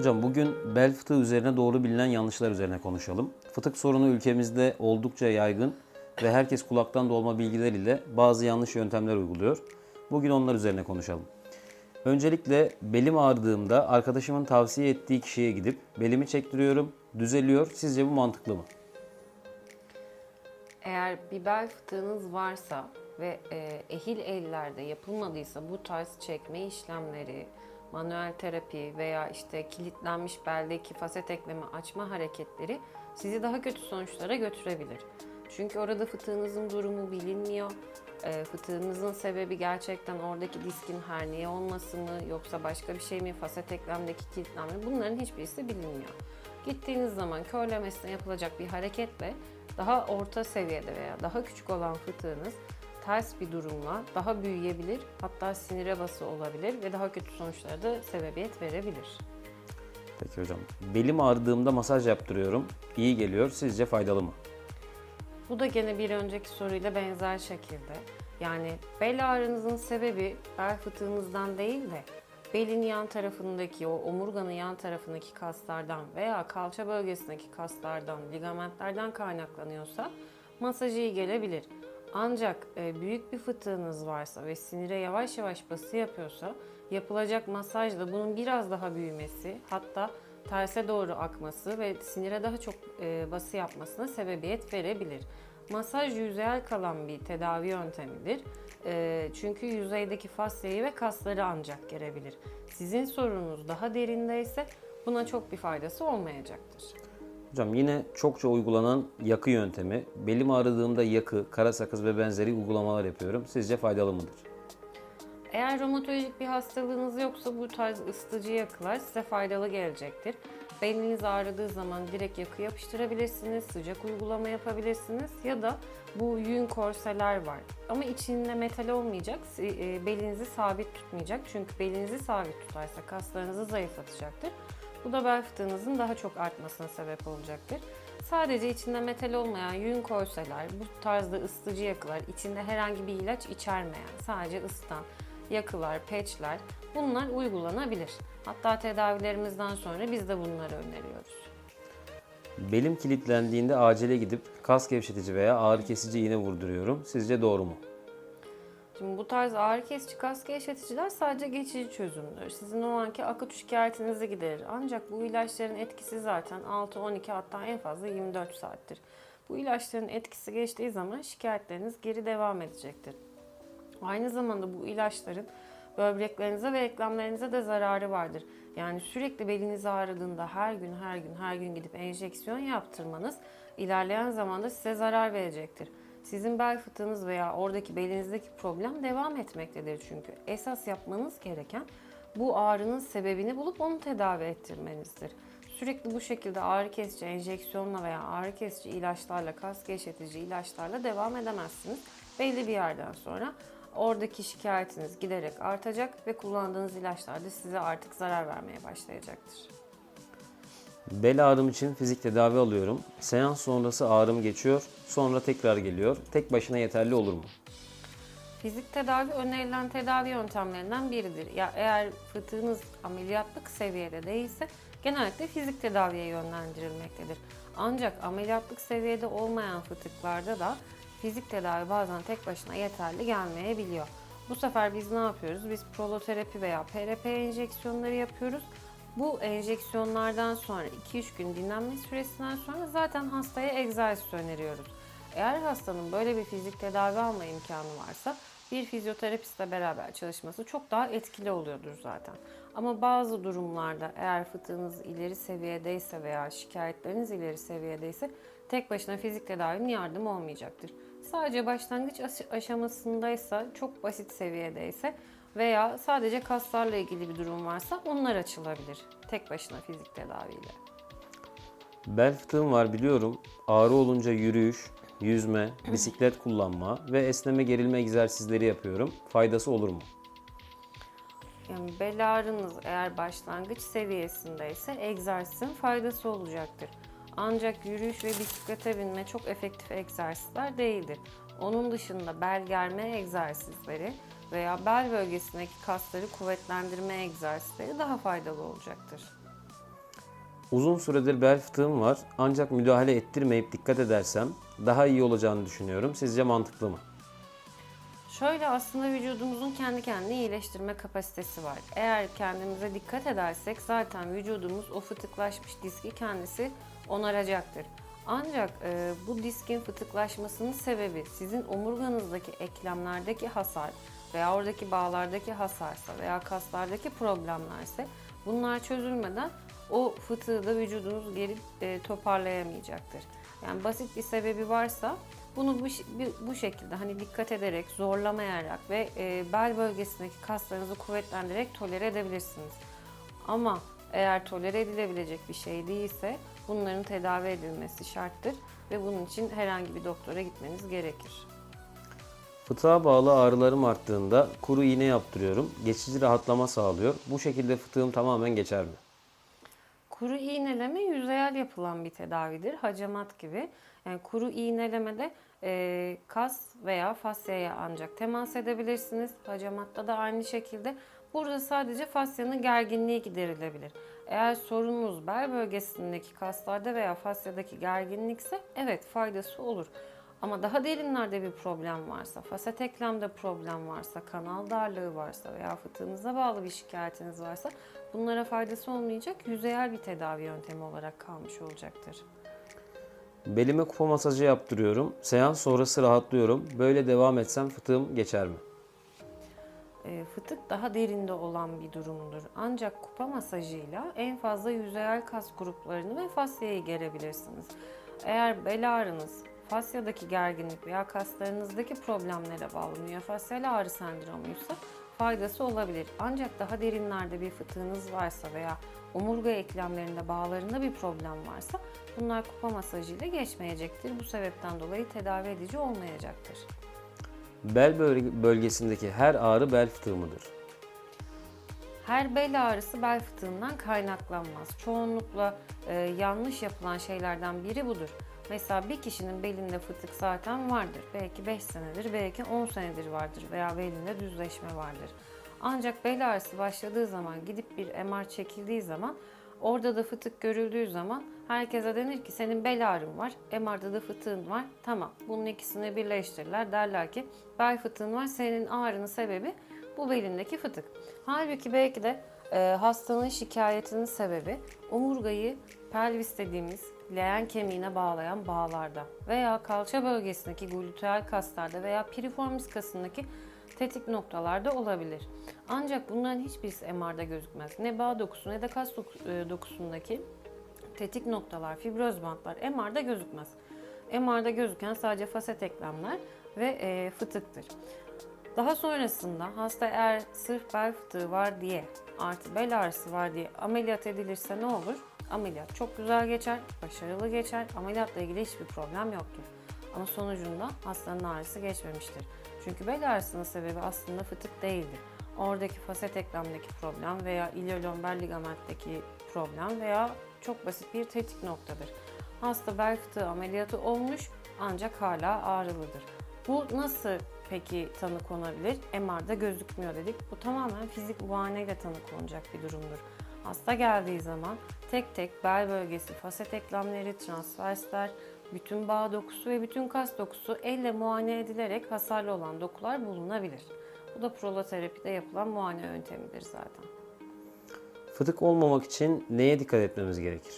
Hocam bugün bel fıtığı üzerine doğru bilinen yanlışlar üzerine konuşalım. Fıtık sorunu ülkemizde oldukça yaygın ve herkes kulaktan dolma bilgiler ile bazı yanlış yöntemler uyguluyor. Bugün onlar üzerine konuşalım. Öncelikle belim ağrıdığımda arkadaşımın tavsiye ettiği kişiye gidip belimi çektiriyorum, düzeliyor. Sizce bu mantıklı mı? Eğer bir bel fıtığınız varsa ve e, ehil ellerde yapılmadıysa bu tarz çekme işlemleri, manuel terapi veya işte kilitlenmiş beldeki faset eklemi açma hareketleri sizi daha kötü sonuçlara götürebilir. Çünkü orada fıtığınızın durumu bilinmiyor. E, fıtığınızın sebebi gerçekten oradaki diskin herniye olması mı yoksa başka bir şey mi, faset eklemdeki kilitlenme bunların hiçbirisi bilinmiyor. Gittiğiniz zaman körlemesine yapılacak bir hareketle daha orta seviyede veya daha küçük olan fıtığınız ters bir durumla daha büyüyebilir, hatta sinire bası olabilir ve daha kötü sonuçlara da sebebiyet verebilir. Peki hocam. Belim ağrıdığımda masaj yaptırıyorum. İyi geliyor. Sizce faydalı mı? Bu da gene bir önceki soruyla benzer şekilde. Yani bel ağrınızın sebebi bel fıtığınızdan değil de belin yan tarafındaki o omurganın yan tarafındaki kaslardan veya kalça bölgesindeki kaslardan, ligamentlerden kaynaklanıyorsa masaj iyi gelebilir. Ancak e, büyük bir fıtığınız varsa ve sinire yavaş yavaş bası yapıyorsa yapılacak masajla bunun biraz daha büyümesi hatta terse doğru akması ve sinire daha çok e, bası yapmasına sebebiyet verebilir. Masaj yüzeyel kalan bir tedavi yöntemidir. E, çünkü yüzeydeki fasyayı ve kasları ancak gerebilir. Sizin sorununuz daha derindeyse buna çok bir faydası olmayacaktır. Hocam yine çokça uygulanan yakı yöntemi. Belim ağrıdığımda yakı, kara sakız ve benzeri uygulamalar yapıyorum. Sizce faydalı mıdır? Eğer romatolojik bir hastalığınız yoksa bu tarz ısıtıcı yakılar size faydalı gelecektir. Beliniz ağrıdığı zaman direkt yakı yapıştırabilirsiniz, sıcak uygulama yapabilirsiniz ya da bu yün korseler var. Ama içinde metal olmayacak, e, belinizi sabit tutmayacak. Çünkü belinizi sabit tutarsa kaslarınızı zayıflatacaktır. Bu da bel fıtığınızın daha çok artmasına sebep olacaktır. Sadece içinde metal olmayan yün korseler, bu tarzda ısıtıcı yakılar, içinde herhangi bir ilaç içermeyen, sadece ısıtan yakılar, peçler bunlar uygulanabilir. Hatta tedavilerimizden sonra biz de bunları öneriyoruz. Belim kilitlendiğinde acele gidip kas gevşetici veya ağrı kesici iğne vurduruyorum. Sizce doğru mu? Şimdi bu tarz ağrı kesici kas gevşeticiler sadece geçici çözümdür. Sizin o anki akut şikayetinizi giderir. Ancak bu ilaçların etkisi zaten 6-12 hatta en fazla 24 saattir. Bu ilaçların etkisi geçtiği zaman şikayetleriniz geri devam edecektir. Aynı zamanda bu ilaçların böbreklerinize ve eklemlerinize de zararı vardır. Yani sürekli beliniz ağrıdığında her gün her gün her gün gidip enjeksiyon yaptırmanız ilerleyen zamanda size zarar verecektir. Sizin bel fıtığınız veya oradaki belinizdeki problem devam etmektedir çünkü. Esas yapmanız gereken bu ağrının sebebini bulup onu tedavi ettirmenizdir. Sürekli bu şekilde ağrı kesici enjeksiyonla veya ağrı kesici ilaçlarla, kas gevşetici ilaçlarla devam edemezsiniz. Belli bir yerden sonra oradaki şikayetiniz giderek artacak ve kullandığınız ilaçlar da size artık zarar vermeye başlayacaktır. Bel ağrım için fizik tedavi alıyorum. Seans sonrası ağrım geçiyor. Sonra tekrar geliyor. Tek başına yeterli olur mu? Fizik tedavi önerilen tedavi yöntemlerinden biridir. Ya eğer fıtığınız ameliyatlık seviyede değilse genellikle fizik tedaviye yönlendirilmektedir. Ancak ameliyatlık seviyede olmayan fıtıklarda da fizik tedavi bazen tek başına yeterli gelmeyebiliyor. Bu sefer biz ne yapıyoruz? Biz proloterapi veya PRP enjeksiyonları yapıyoruz. Bu enjeksiyonlardan sonra 2-3 gün dinlenme süresinden sonra zaten hastaya egzersiz öneriyoruz. Eğer hastanın böyle bir fizik tedavi alma imkanı varsa bir fizyoterapistle beraber çalışması çok daha etkili oluyordur zaten. Ama bazı durumlarda eğer fıtığınız ileri seviyedeyse veya şikayetleriniz ileri seviyedeyse tek başına fizik tedavinin yardımı olmayacaktır. Sadece başlangıç aş- aşamasındaysa, çok basit seviyedeyse veya sadece kaslarla ilgili bir durum varsa onlar açılabilir tek başına fizik tedaviyle. Bel fıtığım var biliyorum. Ağrı olunca yürüyüş, yüzme, bisiklet kullanma ve esneme gerilme egzersizleri yapıyorum. Faydası olur mu? Yani bel ağrınız eğer başlangıç seviyesindeyse egzersizin faydası olacaktır. Ancak yürüyüş ve bisiklete binme çok efektif egzersizler değildir. Onun dışında bel germe egzersizleri veya bel bölgesindeki kasları kuvvetlendirme egzersizleri daha faydalı olacaktır. Uzun süredir bel fıtığım var ancak müdahale ettirmeyip dikkat edersem daha iyi olacağını düşünüyorum. Sizce mantıklı mı? Şöyle aslında vücudumuzun kendi kendini iyileştirme kapasitesi var. Eğer kendimize dikkat edersek zaten vücudumuz o fıtıklaşmış diski kendisi onaracaktır. Ancak e, bu diskin fıtıklaşmasının sebebi sizin omurganızdaki eklemlerdeki hasar veya oradaki bağlardaki hasarsa veya kaslardaki problemlerse bunlar çözülmeden o fıtığı da vücudunuz geri e, toparlayamayacaktır. Yani basit bir sebebi varsa bunu bu, şekilde hani dikkat ederek, zorlamayarak ve e, bel bölgesindeki kaslarınızı kuvvetlendirerek tolere edebilirsiniz. Ama eğer tolere edilebilecek bir şey değilse bunların tedavi edilmesi şarttır ve bunun için herhangi bir doktora gitmeniz gerekir. Fıtığa bağlı ağrılarım arttığında kuru iğne yaptırıyorum. Geçici rahatlama sağlıyor. Bu şekilde fıtığım tamamen geçer mi? Kuru iğneleme yüzeyel yapılan bir tedavidir. Hacamat gibi. Yani kuru iğnelemede e, kas veya fasyaya ancak temas edebilirsiniz. Hacamatta da aynı şekilde. Burada sadece fasyanın gerginliği giderilebilir. Eğer sorununuz bel bölgesindeki kaslarda veya fasyadaki gerginlikse evet faydası olur. Ama daha derinlerde bir problem varsa, fasat eklemde problem varsa, kanal darlığı varsa veya fıtığınıza bağlı bir şikayetiniz varsa bunlara faydası olmayacak yüzeyel bir tedavi yöntemi olarak kalmış olacaktır. Belime kupa masajı yaptırıyorum. Seans sonrası rahatlıyorum. Böyle devam etsem fıtığım geçer mi? E, fıtık daha derinde olan bir durumdur. Ancak kupa masajıyla en fazla yüzeyel kas gruplarını ve fasyayı gerebilirsiniz. Eğer bel ağrınız, fasyadaki gerginlik veya kaslarınızdaki problemlere bağlı miyofasyal ağrı sendromuysa faydası olabilir. Ancak daha derinlerde bir fıtığınız varsa veya omurga eklemlerinde bağlarında bir problem varsa bunlar kupa masajıyla geçmeyecektir. Bu sebepten dolayı tedavi edici olmayacaktır. Bel bölge- bölgesindeki her ağrı bel fıtığı mıdır? Her bel ağrısı bel fıtığından kaynaklanmaz. Çoğunlukla e, yanlış yapılan şeylerden biri budur. Mesela bir kişinin belinde fıtık zaten vardır. Belki 5 senedir, belki 10 senedir vardır veya belinde düzleşme vardır. Ancak bel ağrısı başladığı zaman gidip bir MR çekildiği zaman orada da fıtık görüldüğü zaman herkese denir ki senin bel ağrın var, MR'da da fıtığın var. Tamam bunun ikisini birleştirirler derler ki bel fıtığın var senin ağrının sebebi bu belindeki fıtık. Halbuki belki de e, hastanın şikayetinin sebebi omurgayı pelvis dediğimiz leğen kemiğine bağlayan bağlarda veya kalça bölgesindeki gluteal kaslarda veya piriformis kasındaki tetik noktalarda olabilir. Ancak bunların hiçbirisi MR'da gözükmez. Ne bağ dokusu ne de kas e, dokusundaki tetik noktalar, fibroz bantlar MR'da gözükmez. MR'da gözüken sadece faset eklemler ve e, fıtıktır. Daha sonrasında hasta eğer sırf bel fıtığı var diye artı bel ağrısı var diye ameliyat edilirse ne olur? Ameliyat çok güzel geçer, başarılı geçer. Ameliyatla ilgili hiçbir problem yoktur. Ama sonucunda hastanın ağrısı geçmemiştir. Çünkü bel ağrısının sebebi aslında fıtık değildir. Oradaki faset eklemdeki problem veya iliolomber ligamentteki problem veya çok basit bir tetik noktadır. Hasta bel fıtığı ameliyatı olmuş ancak hala ağrılıdır. Bu nasıl peki tanı konabilir? MR'da gözükmüyor dedik. Bu tamamen fizik muayeneyle tanı konacak bir durumdur. Hasta geldiği zaman tek tek bel bölgesi, faset eklemleri, transversler, bütün bağ dokusu ve bütün kas dokusu elle muayene edilerek hasarlı olan dokular bulunabilir. Bu da proloterapide yapılan muayene yöntemidir zaten. Fıtık olmamak için neye dikkat etmemiz gerekir?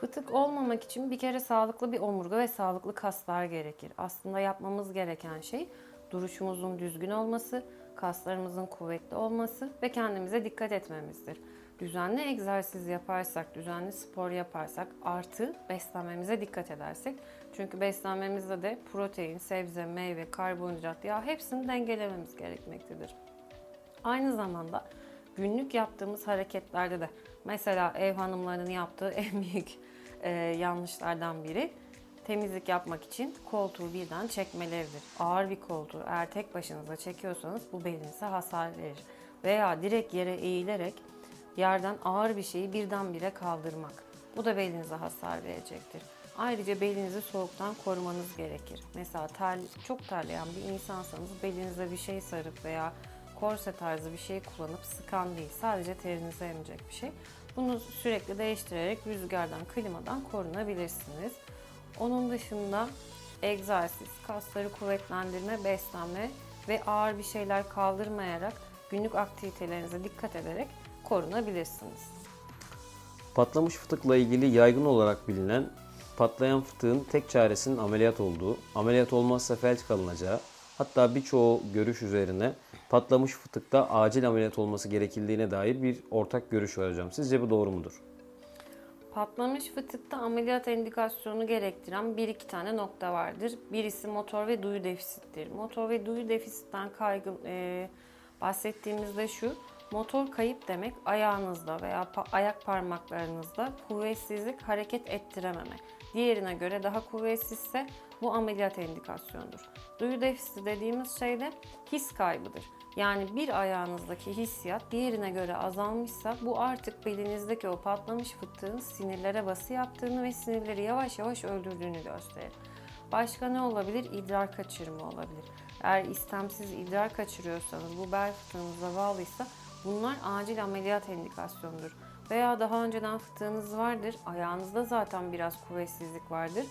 Fıtık olmamak için bir kere sağlıklı bir omurga ve sağlıklı kaslar gerekir. Aslında yapmamız gereken şey duruşumuzun düzgün olması, kaslarımızın kuvvetli olması ve kendimize dikkat etmemizdir. Düzenli egzersiz yaparsak, düzenli spor yaparsak, artı beslenmemize dikkat edersek. Çünkü beslenmemizde de protein, sebze, meyve, karbonhidrat, yağ hepsini dengelememiz gerekmektedir. Aynı zamanda günlük yaptığımız hareketlerde de mesela ev hanımlarının yaptığı en büyük e, yanlışlardan biri temizlik yapmak için koltuğu birden çekmeleridir. Ağır bir koltuğu eğer tek başınıza çekiyorsanız bu belinize hasar verir. Veya direkt yere eğilerek yerden ağır bir şeyi birdenbire kaldırmak. Bu da belinize hasar verecektir. Ayrıca belinizi soğuktan korumanız gerekir. Mesela ter, çok terleyen bir insansanız belinize bir şey sarıp veya korse tarzı bir şey kullanıp sıkan değil, sadece terinizi emecek bir şey. Bunu sürekli değiştirerek rüzgardan, klimadan korunabilirsiniz. Onun dışında egzersiz, kasları kuvvetlendirme, beslenme ve ağır bir şeyler kaldırmayarak günlük aktivitelerinize dikkat ederek korunabilirsiniz. Patlamış fıtıkla ilgili yaygın olarak bilinen patlayan fıtığın tek çaresinin ameliyat olduğu, ameliyat olmazsa felç kalınacağı, hatta birçoğu görüş üzerine patlamış fıtıkta acil ameliyat olması gerekildiğine dair bir ortak görüş var hocam. Sizce bu doğru mudur? Patlamış fıtıkta ameliyat indikasyonu gerektiren bir iki tane nokta vardır. Birisi motor ve duyu defisittir. Motor ve duyu defisitten kaygı e, bahsettiğimizde şu, motor kayıp demek ayağınızda veya pa- ayak parmaklarınızda kuvvetsizlik, hareket ettirememe. Diğerine göre daha kuvvetsizse bu ameliyat indikasyonudur. Duyu defisiti dediğimiz şey de his kaybıdır. Yani bir ayağınızdaki hissiyat diğerine göre azalmışsa bu artık belinizdeki o patlamış fıtığın sinirlere bası yaptığını ve sinirleri yavaş yavaş öldürdüğünü gösterir. Başka ne olabilir? İdrar kaçırma olabilir. Eğer istemsiz idrar kaçırıyorsanız, bu bel fıtığınıza bağlıysa bunlar acil ameliyat indikasyonudur. Veya daha önceden fıtığınız vardır, ayağınızda zaten biraz kuvvetsizlik vardır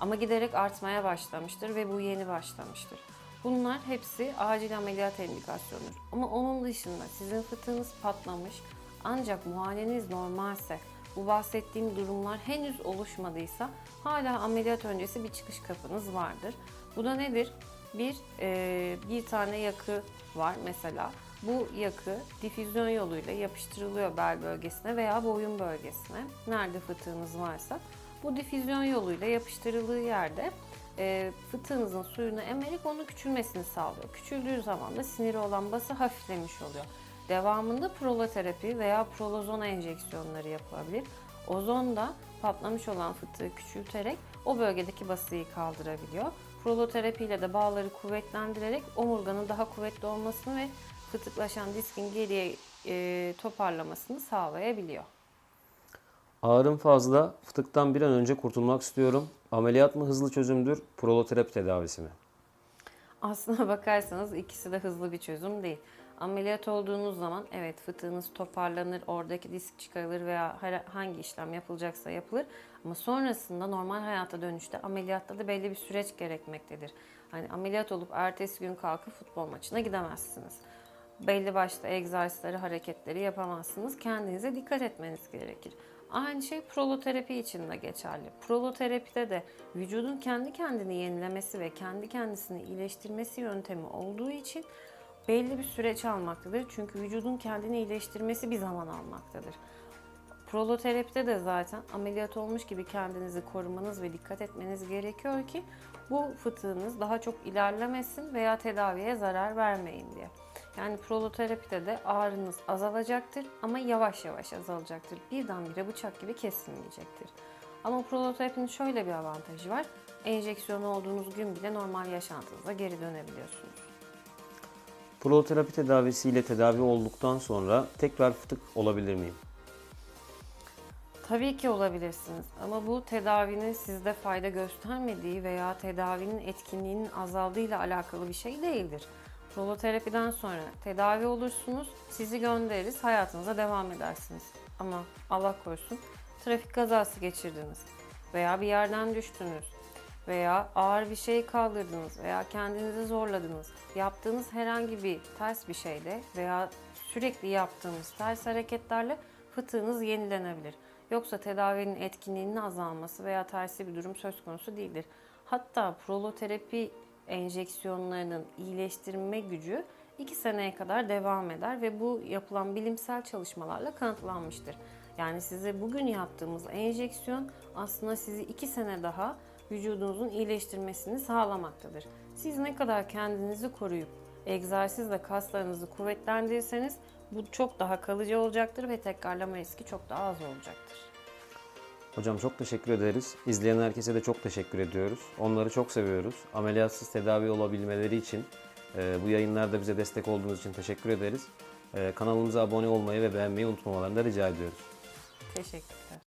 ama giderek artmaya başlamıştır ve bu yeni başlamıştır. Bunlar hepsi acil ameliyat indikasyonudur. Ama onun dışında sizin fıtığınız patlamış ancak muayeneniz normalse bu bahsettiğim durumlar henüz oluşmadıysa hala ameliyat öncesi bir çıkış kapınız vardır. Bu da nedir? Bir, e, bir tane yakı var mesela. Bu yakı difüzyon yoluyla yapıştırılıyor bel bölgesine veya boyun bölgesine. Nerede fıtığınız varsa. Bu difüzyon yoluyla yapıştırıldığı yerde e, fıtığınızın suyunu emerek onun küçülmesini sağlıyor. Küçüldüğü zaman da siniri olan bası hafiflemiş oluyor. Devamında proloterapi veya prolozon enjeksiyonları yapılabilir. Ozon da patlamış olan fıtığı küçülterek o bölgedeki basıyı kaldırabiliyor. Proloterapi ile de bağları kuvvetlendirerek omurganın daha kuvvetli olmasını ve fıtıklaşan diskin geriye e, toparlamasını sağlayabiliyor. Ağrım fazla, fıtıktan bir an önce kurtulmak istiyorum. Ameliyat mı hızlı çözümdür, proloterapi tedavisi mi? Aslına bakarsanız ikisi de hızlı bir çözüm değil. Ameliyat olduğunuz zaman evet fıtığınız toparlanır, oradaki disk çıkarılır veya hangi işlem yapılacaksa yapılır. Ama sonrasında normal hayata dönüşte ameliyatta da belli bir süreç gerekmektedir. Hani ameliyat olup ertesi gün kalkıp futbol maçına gidemezsiniz. Belli başlı egzersizleri, hareketleri yapamazsınız. Kendinize dikkat etmeniz gerekir. Aynı şey proloterapi için de geçerli. Proloterapide de vücudun kendi kendini yenilemesi ve kendi kendisini iyileştirmesi yöntemi olduğu için belli bir süreç almaktadır. Çünkü vücudun kendini iyileştirmesi bir zaman almaktadır. Proloterapide de zaten ameliyat olmuş gibi kendinizi korumanız ve dikkat etmeniz gerekiyor ki bu fıtığınız daha çok ilerlemesin veya tedaviye zarar vermeyin diye. Yani proloterapide de ağrınız azalacaktır ama yavaş yavaş azalacaktır. Birdenbire bıçak gibi kesilmeyecektir. Ama proloterapinin şöyle bir avantajı var. Enjeksiyonu olduğunuz gün bile normal yaşantınıza geri dönebiliyorsunuz. Proloterapi tedavisiyle tedavi olduktan sonra tekrar fıtık olabilir miyim? Tabii ki olabilirsiniz ama bu tedavinin sizde fayda göstermediği veya tedavinin etkinliğinin azaldığıyla alakalı bir şey değildir. Proloterapiden sonra tedavi olursunuz, sizi göndeririz, hayatınıza devam edersiniz. Ama Allah korusun trafik kazası geçirdiniz veya bir yerden düştünüz veya ağır bir şey kaldırdınız veya kendinizi zorladınız. Yaptığınız herhangi bir ters bir şeyde veya sürekli yaptığınız ters hareketlerle fıtığınız yenilenebilir. Yoksa tedavinin etkinliğinin azalması veya tersi bir durum söz konusu değildir. Hatta proloterapi enjeksiyonlarının iyileştirme gücü 2 seneye kadar devam eder ve bu yapılan bilimsel çalışmalarla kanıtlanmıştır. Yani size bugün yaptığımız enjeksiyon aslında sizi 2 sene daha vücudunuzun iyileştirmesini sağlamaktadır. Siz ne kadar kendinizi koruyup egzersizle kaslarınızı kuvvetlendirirseniz bu çok daha kalıcı olacaktır ve tekrarlama riski çok daha az olacaktır. Hocam çok teşekkür ederiz. İzleyen herkese de çok teşekkür ediyoruz. Onları çok seviyoruz. Ameliyatsız tedavi olabilmeleri için e, bu yayınlarda bize destek olduğunuz için teşekkür ederiz. E, kanalımıza abone olmayı ve beğenmeyi unutmamalarını da rica ediyoruz. Teşekkürler.